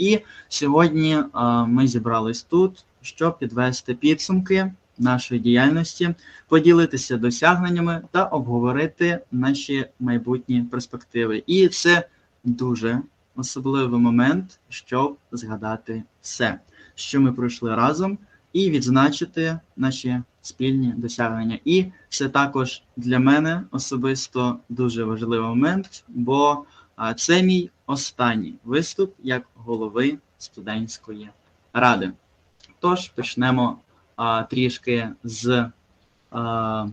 І сьогодні е, ми зібрались тут, щоб підвести підсумки нашої діяльності, поділитися досягненнями та обговорити наші майбутні перспективи. І це дуже особливий момент, щоб згадати все, що ми пройшли разом, і відзначити наші спільні досягнення. І це також для мене особисто дуже важливий момент, бо це мій останній виступ як голови студентської ради. Тож почнемо а, трішки з а,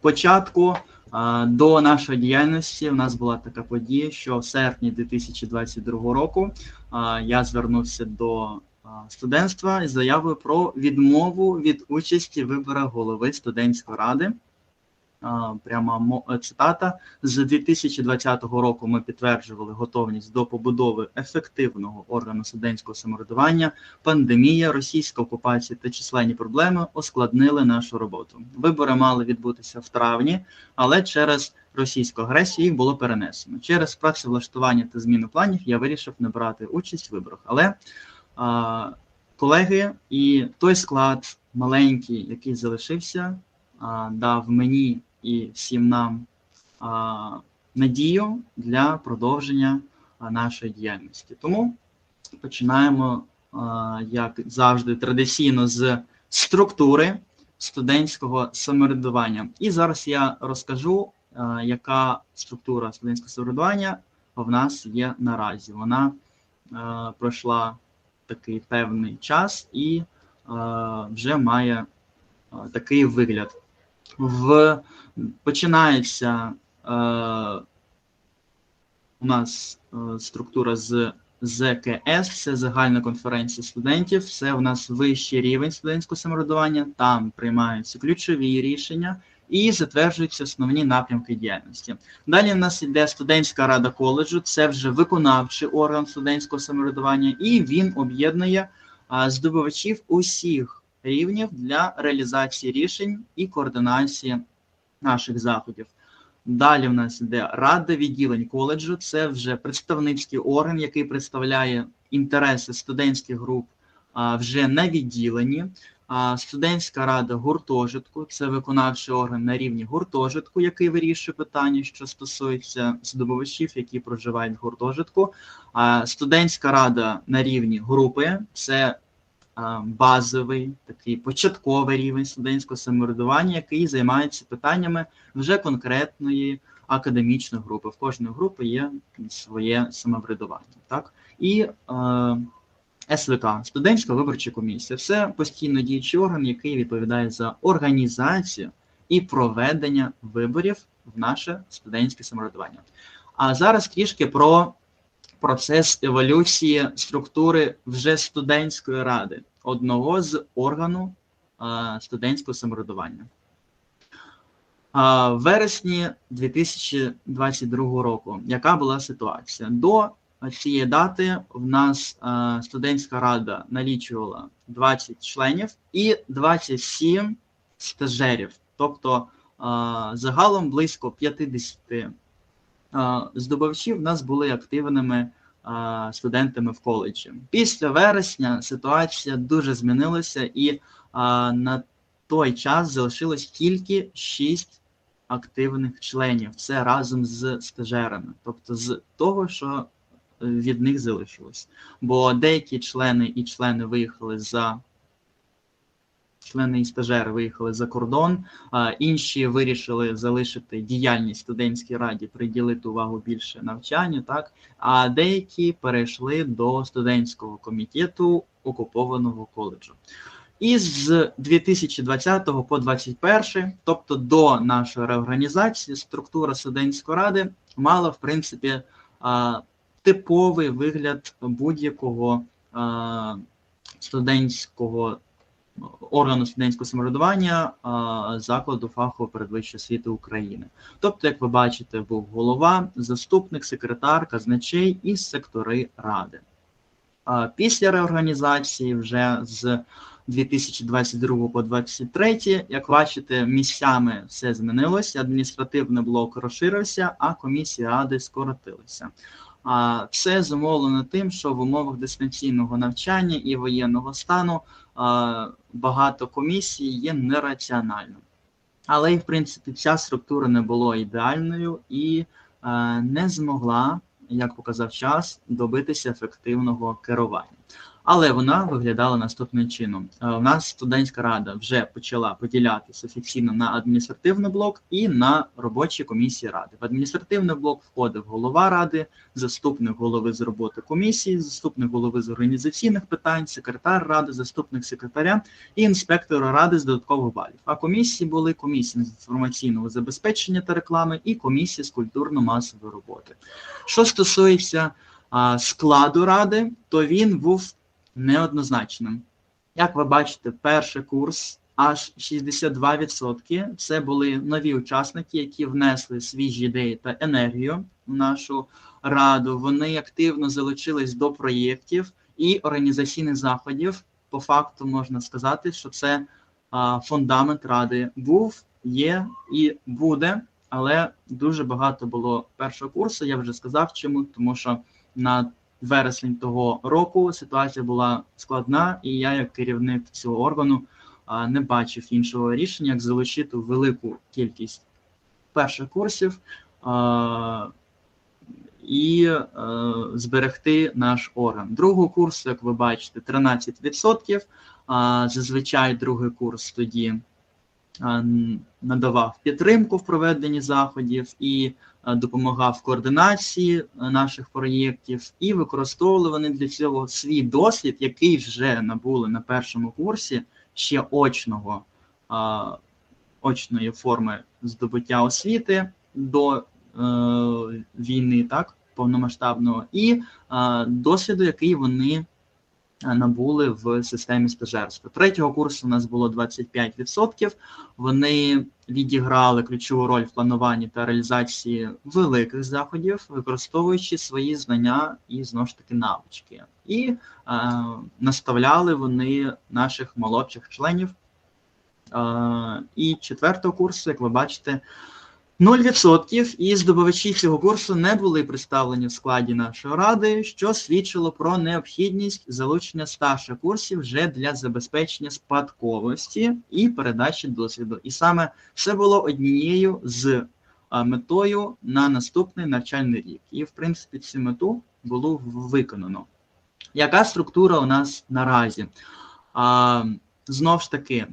початку. А, До нашої діяльності у нас була така подія, що в серпні 2022 року а, я звернувся до а, студентства із заявою про відмову від участі в виборах голови студентської ради. А, Прямо мо- цитата з 2020 року. Ми підтверджували готовність до побудови ефективного органу студентського самоврядування. Пандемія, російська окупація та численні проблеми ускладнили нашу роботу. Вибори мали відбутися в травні, але через російську агресію їх було перенесено. Через працевлаштування та зміну планів я вирішив не брати участь в виборах. Але а, колеги і той склад маленький, який залишився, дав мені і всім нам а, надію для продовження нашої діяльності. Тому починаємо, а, як завжди, традиційно з структури студентського самоврядування. І зараз я розкажу, а, яка структура студентського самоврядування в нас є наразі. Вона а, пройшла такий певний час і а, вже має а, такий вигляд. В починається е, у нас е, структура з ЗКС, це загальна конференція студентів. Це у нас вищий рівень студентського самоврядування. Там приймаються ключові рішення і затверджуються основні напрямки діяльності. Далі в нас йде студентська рада коледжу, це вже виконавчий орган студентського самоврядування, і він об'єднує а, здобувачів усіх рівнів для реалізації рішень і координації наших заходів. Далі в нас йде рада відділень коледжу. Це вже представницький орган, який представляє інтереси студентських груп вже на відділенні. Студентська рада гуртожитку це виконавчий орган на рівні гуртожитку, який вирішує питання, що стосується здобувачів, які проживають в гуртожитку. Студентська рада на рівні групи це базовий такий початковий рівень студентського самоврядування, який займається питаннями вже конкретної академічної групи. В кожної групи є своє самоврядування. Так? І е, СВК, студентська виборча комісія, це постійно діючий орган, який відповідає за організацію і проведення виборів в наше студентське самоврядування. А зараз трішки про процес еволюції структури вже студентської ради, одного з органу студентського самоврядування. В вересні 2022 року, яка була ситуація? До цієї дати в нас студентська рада налічувала 20 членів і 27 стажерів, тобто загалом близько 50 здобувачів в нас були активними студентами в коледжі. Після вересня ситуація дуже змінилася, і на той час залишилось тільки 6 активних членів. Це разом з стажерами, тобто з того, що від них залишилось. Бо деякі члени і члени виїхали за члени і стажери виїхали за кордон, інші вирішили залишити діяльність студентській раді, приділити увагу більше навчанню, так а деякі перейшли до студентського комітету окупованого коледжу. І з 2020 по 2021, тобто до нашої реорганізації, структура студентської ради мала, в принципі, типовий вигляд будь-якого студентського органу студентського самоврядування закладу фахової передвищої освіти України. Тобто, як ви бачите, був голова, заступник, секретар, казначей і сектори ради. Після реорганізації вже з 2022 по 2023, як бачите, місцями все змінилося, адміністративний блок розширився, а комісії ради скоротилися. А це зумовлено тим, що в умовах дистанційного навчання і воєнного стану багато комісій є нераціональним. Але і в принципі ця структура не була ідеальною і е, не змогла, як показав час, добитися ефективного керування. Але вона виглядала наступним чином: Е, у нас студентська рада вже почала поділятися офіційно на адміністративний блок і на робочі комісії ради. В адміністративний блок входив голова ради, заступник голови з роботи комісії, заступник голови з організаційних питань, секретар ради, заступник секретаря і інспектор ради з додаткових балів. А комісії були комісії з інформаційного забезпечення та реклами і комісії з культурно-масової роботи. Що стосується складу ради, то він був неоднозначним. Як ви бачите, перший курс аж 62%. Це були нові учасники, які внесли свіжі ідеї та енергію в нашу раду. Вони активно залучились до проєктів і організаційних заходів. По факту можна сказати, що це фундамент ради був, є і буде. Але дуже багато було першого курсу. Я вже сказав чому, тому що на вересень того року ситуація була складна, і я, як керівник цього органу, не бачив іншого рішення, як залучити велику кількість перших курсів і е, зберегти наш орган. Другого курсу, як ви бачите, 13%. Зазвичай другий курс тоді надавав підтримку в проведенні заходів і е, допомагав в координації е, наших проєктів, і використовували вони для цього свій досвід, який вже набули на першому курсі ще очного очної форми здобуття освіти до е, війни, так повномасштабного, і е, досвіду, який вони е, набули в системі стажерства. Третього курсу у нас було 25%. Вони відіграли ключову роль в плануванні та реалізації великих заходів, використовуючи свої знання і знову ж таки навички. І е, наставляли вони наших молодших членів. Е, і четвертого курсу, як ви бачите, 0% і здобувачі цього курсу не були представлені в складі нашої ради, що свідчило про необхідність залучення старших курсів вже для забезпечення спадковості і передачі досвіду. І саме це було однією з метою на наступний навчальний рік. І, в принципі, цю мету було виконано. Яка структура у нас наразі? А, Знов ж таки,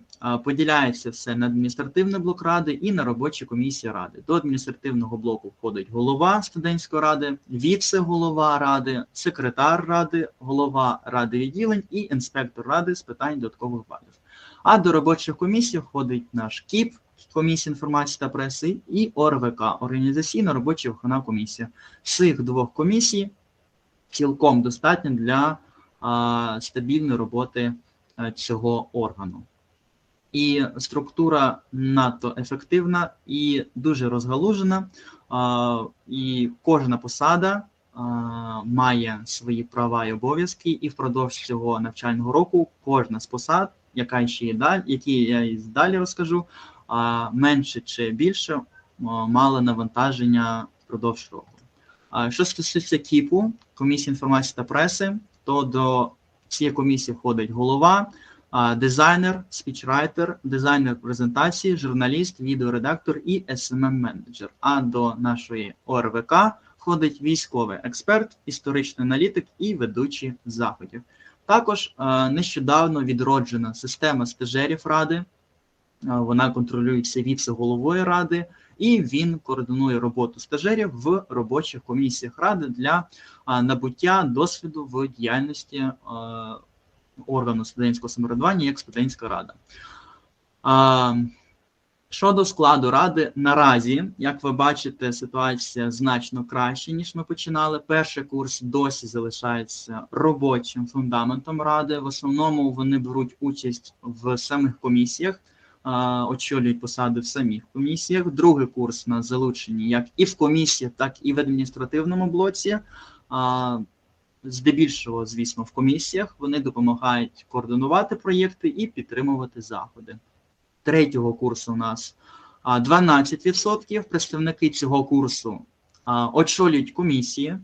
поділяється все на адміністративний блок ради і на робочі комісії ради. До адміністративного блоку входить голова студентської ради, віце-голова ради, секретар ради, голова ради відділень і інспектор ради з питань додаткових балів. А до робочих комісій входить наш КІП, комісія інформації та преси, і ОРВК, організаційна робоча виховна комісія. Цих двох комісій цілком достатньо для а, стабільної роботи цього органу. І структура надто ефективна і дуже розгалужена, і кожна посада має свої права і обов'язки, і впродовж цього навчального року кожна з посад, яка ще є далі, які я і далі розкажу, менше чи більше мала навантаження впродовж року. Що стосується КІПу, комісії інформації та преси, то до цієї комісії входить голова, дизайнер, спічрайтер, дизайнер презентації, журналіст, відеоредактор і smm менеджер А до нашої ОРВК входить військовий експерт, історичний аналітик і ведучий заходів. Також нещодавно відроджена система стажерів ради. Вона контролюється віце-головою ради, і він координує роботу стажерів в робочих комісіях ради для набуття досвіду в діяльності органу студентського самоврядування як студентська рада. Щодо складу ради, наразі, як ви бачите, ситуація значно краще, ніж ми починали. Перший курс досі залишається робочим фундаментом ради. В основному вони беруть участь в самих комісіях, очолюють посади в самих комісіях. Другий курс на залученні як і в комісіях, так і в адміністративному блоці. Здебільшого, звісно, в комісіях вони допомагають координувати проєкти і підтримувати заходи. Третього курсу у нас 12%. Представники цього курсу очолюють комісії,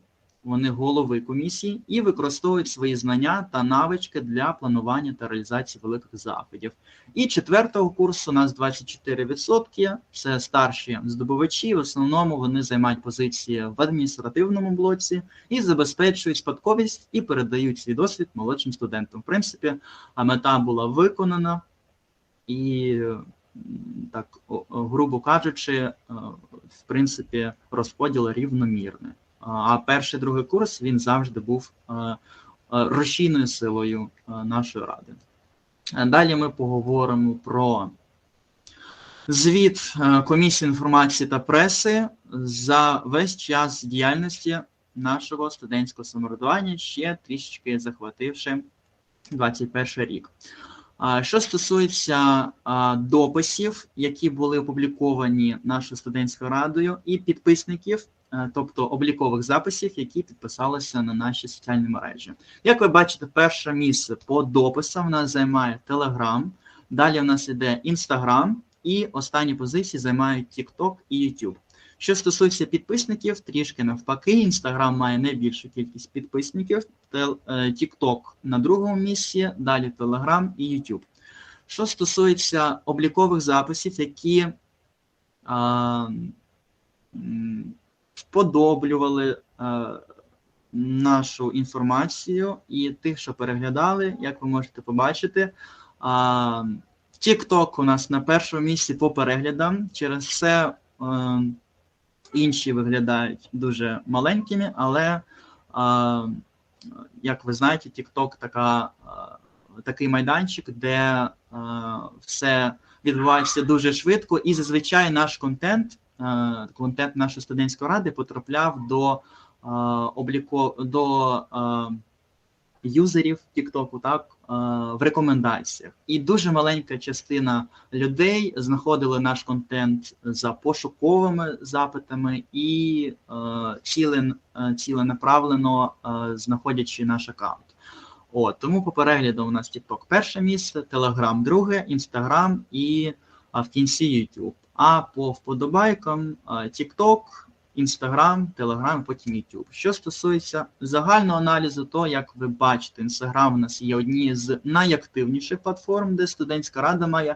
вони голови комісії і використовують свої знання та навички для планування та реалізації великих заходів. І четвертого курсу у нас 24%. Це старші здобувачі. В основному вони займають позиції в адміністративному блоці і забезпечують спадковість і передають свій досвід молодшим студентам. В принципі, мета була виконана і. Так, грубо кажучи, е, в принципі, розподіл рівномірний. А- перший другий курс він завжди був е, е, рушійною силою е, нашої ради. Далі ми поговоримо про звіт комісії інформації та преси за весь час діяльності нашого студентського самоврядування, ще трішечки захвативши 21 рік. Що стосується дописів, які були опубліковані нашою студентською радою, і підписників, тобто облікових записів, які підписалися на наші соціальні мережі. Як ви бачите, перше місце по дописам в нас займає Telegram, далі в нас іде Instagram, і останні позиції займають TikTok і YouTube. Що стосується підписників, трішки навпаки, Instagram має найбільшу кількість підписників, е, TikTok на другому місці, далі Telegram і YouTube. Що стосується облікових записів, які а, вподоблювали а, нашу інформацію і тих, що переглядали, як ви можете побачити, а, TikTok у нас на першому місці по переглядам. Через це е, інші виглядають дуже маленькими, але, а, як ви знаєте, TikTok така, а, такий майданчик, де а, все відбувається дуже швидко, і зазвичай наш контент, контент нашої студентської ради потрапляв до а, обліко до юзерів TikTok, так в рекомендаціях. І дуже маленька частина людей знаходили наш контент за пошуковими запитами і е, цілен, е, ціленаправлено е, знаходячи наш аккаунт. От, тому по перегляду у нас TikTok перше місце, Telegram друге, Instagram і в кінці YouTube. А по вподобайкам а, TikTok, Instagram, Telegram, потім YouTube. Що стосується загального аналізу, то як ви бачите, Instagram у нас є однією з найактивніших платформ, де студентська рада має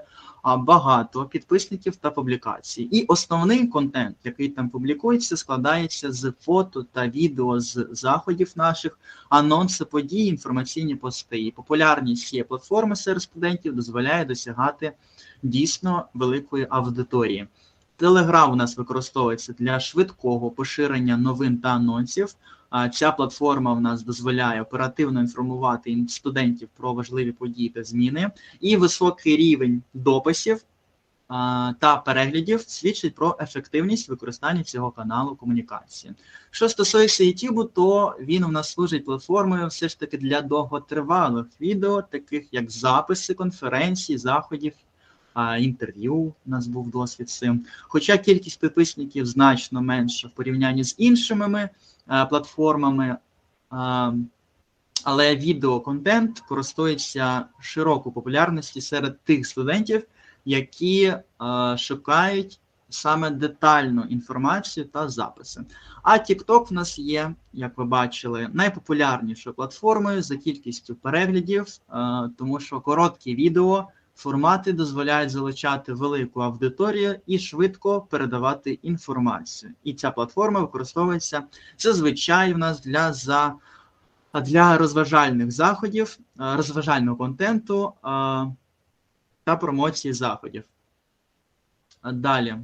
багато підписників та публікацій. І основний контент, який там публікується, складається з фото та відео з заходів наших, анонси подій, інформаційні пости. І популярність цієї платформи серед студентів дозволяє досягати дійсно великої аудиторії. Телеграм у нас використовується для швидкого поширення новин та анонсів. А Ця платформа в нас дозволяє оперативно інформувати студентів про важливі події та зміни, і високий рівень дописів та переглядів свідчить про ефективність використання цього каналу комунікації. Що стосується YouTube, то він у нас служить платформою все ж таки для довготривалих відео, таких як записи конференцій, заходів а, інтерв'ю. У нас був досвід цим. Хоча кількість підписників значно менша в порівнянні з іншими ми, а, платформами, а, але відеоконтент користується широкою популярністю серед тих студентів, які а, шукають саме детальну інформацію та записи. А TikTok в нас є, як ви бачили, найпопулярнішою платформою за кількістю переглядів, тому що короткі відео формати дозволяють залучати велику аудиторію і швидко передавати інформацію. І ця платформа використовується зазвичай в нас для за для розважальних заходів, розважального контенту та промоції заходів. Далі.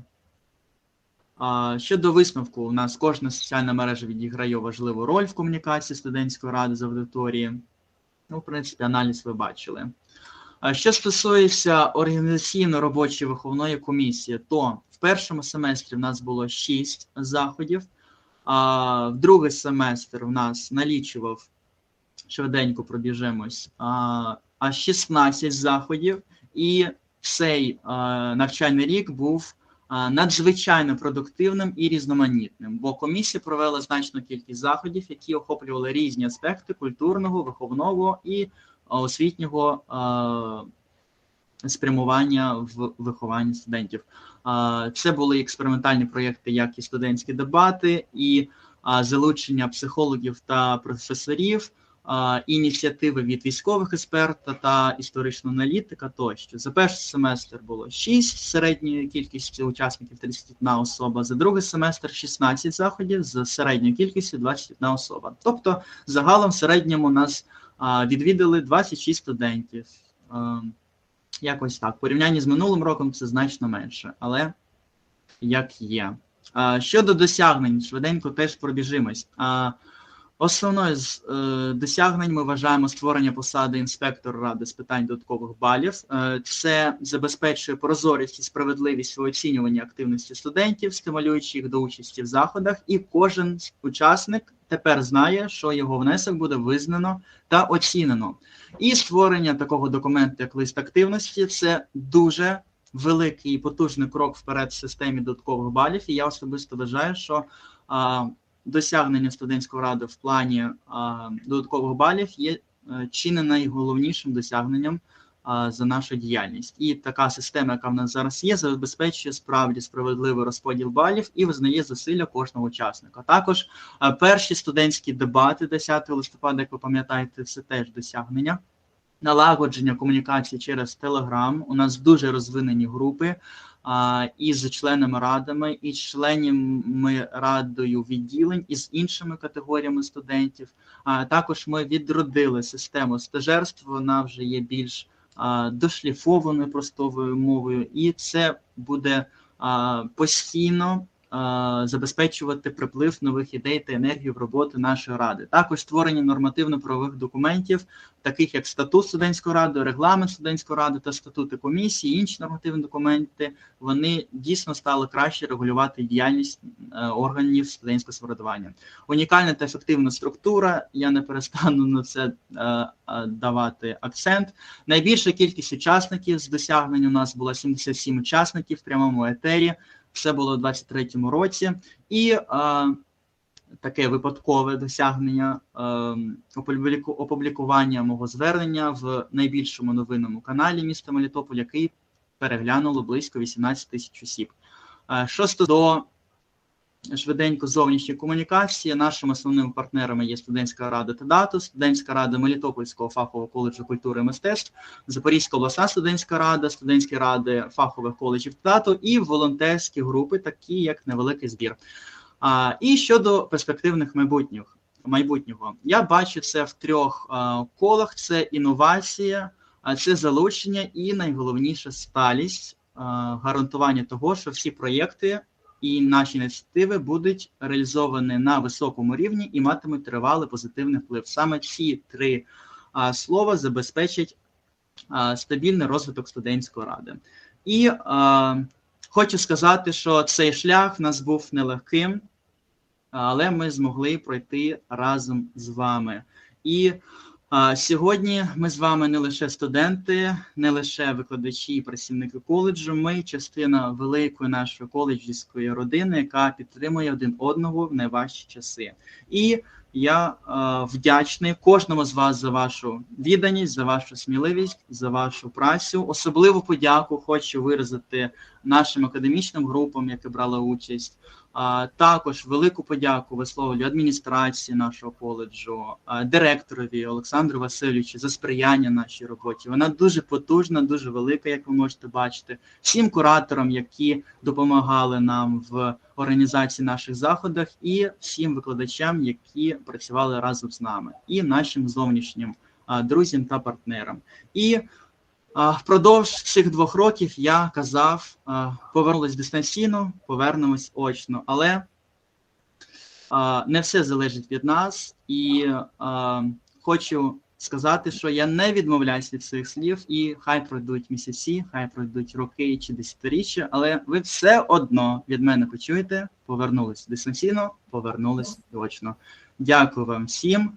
Щодо висновку, у нас кожна соціальна мережа відіграє важливу роль в комунікації студентської ради з аудиторією. Ну, в принципі, аналіз ви бачили. Що стосується організаційно-робочої виховної комісії, то в першому семестрі в нас було 6 заходів, а в другий семестр в нас налічував швиденько пробіжимось, а, аж 16 заходів, і цей навчальний рік був надзвичайно продуктивним і різноманітним, бо комісія провела значну кількість заходів, які охоплювали різні аспекти культурного, виховного і освітнього спрямування в вихованні студентів. Це були експериментальні проєкти, як і студентські дебати, і залучення психологів та професорів, ініціативи від військових експертів та історичного аналітика тощо. За перший семестр було 6 з середньою кількістю учасників 31 особа, за другий семестр 16 заходів з середньою кількістю 21 особа. Тобто, загалом в середньому нас а, відвідали 26 студентів. Якось так. В порівнянні з минулим роком це значно менше, але як є. Щодо досягнень, швиденько теж пробіжимось. Основною з е, досягнень ми вважаємо створення посади інспектора ради з питань додаткових балів. Е, це забезпечує прозорість і справедливість у оцінюванні активності студентів, стимулюючи їх до участі в заходах, і кожен учасник тепер знає, що його внесок буде визнано та оцінено. І створення такого документу, як лист активності, це дуже великий і потужний крок вперед в системі додаткових балів. І я особисто вважаю, що а, досягнення студентської ради в плані а, додаткових балів є е, чи не найголовнішим досягненням а, за нашу діяльність. І така система, яка в нас зараз є, забезпечує справді справедливий розподіл балів і визнає зусилля кожного учасника. Також а, перші студентські дебати 10 листопада, як ви пам'ятаєте, це теж досягнення. Налагодження комунікації через Telegram. У нас дуже розвинені групи а, і з членами радами, і членами радою відділень, і з іншими категоріями студентів. А також ми відродили систему стажерств. Вона вже є більш дошліфованою простовою мовою, і це буде постійно забезпечувати приплив нових ідей та енергію в роботу нашої ради. Також створення нормативно-правових документів, таких як статут студентської ради, регламент студентської ради та статути комісії, інші нормативні документи, вони дійсно стали краще регулювати діяльність е, органів студентського самоврядування. Унікальна та ефективна структура. Я не перестану на це е, е, давати акцент. Найбільша кількість учасників з досягнень у нас була 77 учасників в прямому етері. Все було у 23-му році, і е, таке випадкове досягнення е, опубліку- опублікування мого звернення в найбільшому новинному каналі міста Мелітополь, який переглянуло близько 18 тисяч осіб. Е, Що стосовно швиденько зовнішньої комунікації, нашими основними партнерами є студентська рада ТЕДАТУ, студентська рада Мелітопольського фахового коледжу культури і мистецтв, Запорізька обласна студентська рада, студентські ради фахових коледжів ТЕДАТУ і волонтерські групи, такі як невеликий збір. А, І щодо перспективних майбутніх майбутнього, я бачу це в трьох а, колах: це інновація, а це залучення і найголовніше сталість, гарантування того, що всі проєкти і наші ініціативи будуть реалізовані на високому рівні і матимуть тривалий позитивний вплив. Саме ці три а, слова забезпечать а, стабільний розвиток студентської ради. І а, хочу сказати, що цей шлях в нас був нелегким, але ми змогли пройти разом з вами. І сьогодні ми з вами не лише студенти, не лише викладачі і працівники коледжу. Ми частина великої нашої коледжівської родини, яка підтримує один одного в найважчі часи. І я вдячний кожному з вас за вашу відданість, за вашу сміливість, за вашу працю. Особливу подяку хочу виразити нашим академічним групам, які брали участь. А також велику подяку висловлюю адміністрації нашого коледжу, директорові Олександру Васильовичу за сприяння нашій роботі. Вона дуже потужна, дуже велика, як ви можете бачити. Всім кураторам, які допомагали нам в організації наших заходах, і всім викладачам, які працювали разом з нами, і нашим зовнішнім друзям та партнерам. І Впродовж цих двох років я казав, повернулись дистанційно, повернемось очно, але не все залежить від нас, і хочу сказати, що я не відмовляюсь від своїх слів, і хай пройдуть місяці, хай пройдуть роки чи десятиріччя, але ви все одно від мене почуєте, повернулись дистанційно, повернулись очно. Дякую вам всім.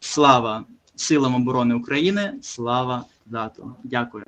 Слава силам оборони України, слава дату. Дякую.